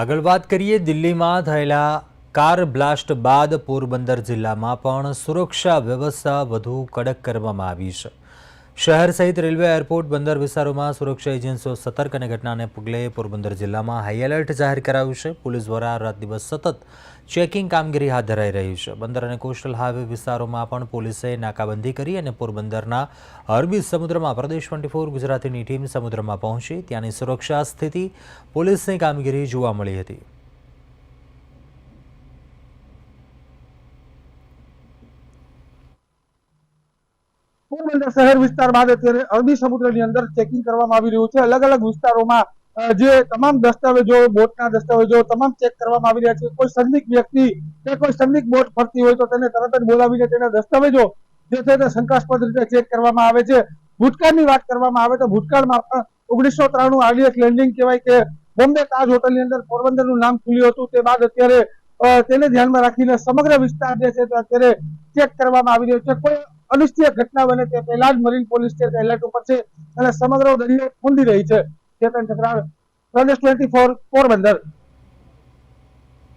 આગળ વાત કરીએ દિલ્હીમાં થયેલા કાર બ્લાસ્ટ બાદ પોરબંદર જિલ્લામાં પણ સુરક્ષા વ્યવસ્થા વધુ કડક કરવામાં આવી છે. શહેર સહિત રેલવે, એરપોર્ટ, બંદર વિસ્તારોમાં સુરક્ષા એજન્સીઓ સતર્ક અને ઘટનાને પગલે પોરબંદર જિલ્લામાં હાઈ એલર્ટ જાહેર કરાયું છે. પોલીસ દ્વારા રાત દિવસ સતત ચેકિંગ કામગીરી હાથ ધરાઈ રહી છે. બંદર અને કોસ્ટલ હાઈવે વિસ્તારોમાં પણ પોલીસે નાકાબંધી કરી અને પોરબંદરના અરબી સમુદ્રમાં, પ્રદેશ ટ્વેન્ટી ફોર ગુજરાતીની ટીમ સમુદ્રમાં પહોંચી. ત્યાંની સુરક્ષા સ્થિતિ પોલીસની કામગીરી જોવા મળી હતી. પોરબંદર શહેર વિસ્તાર બાદ અત્યારે અરબી સમુદ્રની અંદર ચેકિંગ કરવામાં આવી રહ્યું છે. અલગ અલગ વિસ્તારોમાં જે તમામ દસ્તાવેજો, બોટના દસ્તાવેજો તમામ ચેક કરવામાં આવી રહ્યા છે. કોઈ સંદિગ્ધ વ્યક્તિ કે કોઈ સંદિગ્ધ બોટ ફરતી હોય તો તેને તરત જ બોલાવીને તેના દસ્તાવેજો જે છે તે શંકાસ્પદ રીતે ચેક કરવામાં આવે છે. ભૂતકાળની વાત કરવામાં આવે તો ભૂતકાળમાં પણ ઓગણીસો ત્રાણું આરડીએસ લેન્ડિંગ કહેવાય કે બોમ્બે તાજ હોટલની અંદર પોરબંદરનું નામ ખુલ્યું હતું. તે બાદ અત્યારે તેને ધ્યાનમાં રાખીને સમગ્ર વિસ્તાર જે છે તે અત્યારે ચેક કરવામાં આવી રહ્યો છે. કોઈ અનિશ્ચિત ઘટના બને તે પહેલા જ મરીન પોલીસ છે એલર્ટ ઉપર છે અને સમગ્ર દરિયો ખૂંદી રહી છે. ચેતન ઠકરાળ પ્રદેશ ટ્વેન્ટી ફોર પોરબંદર.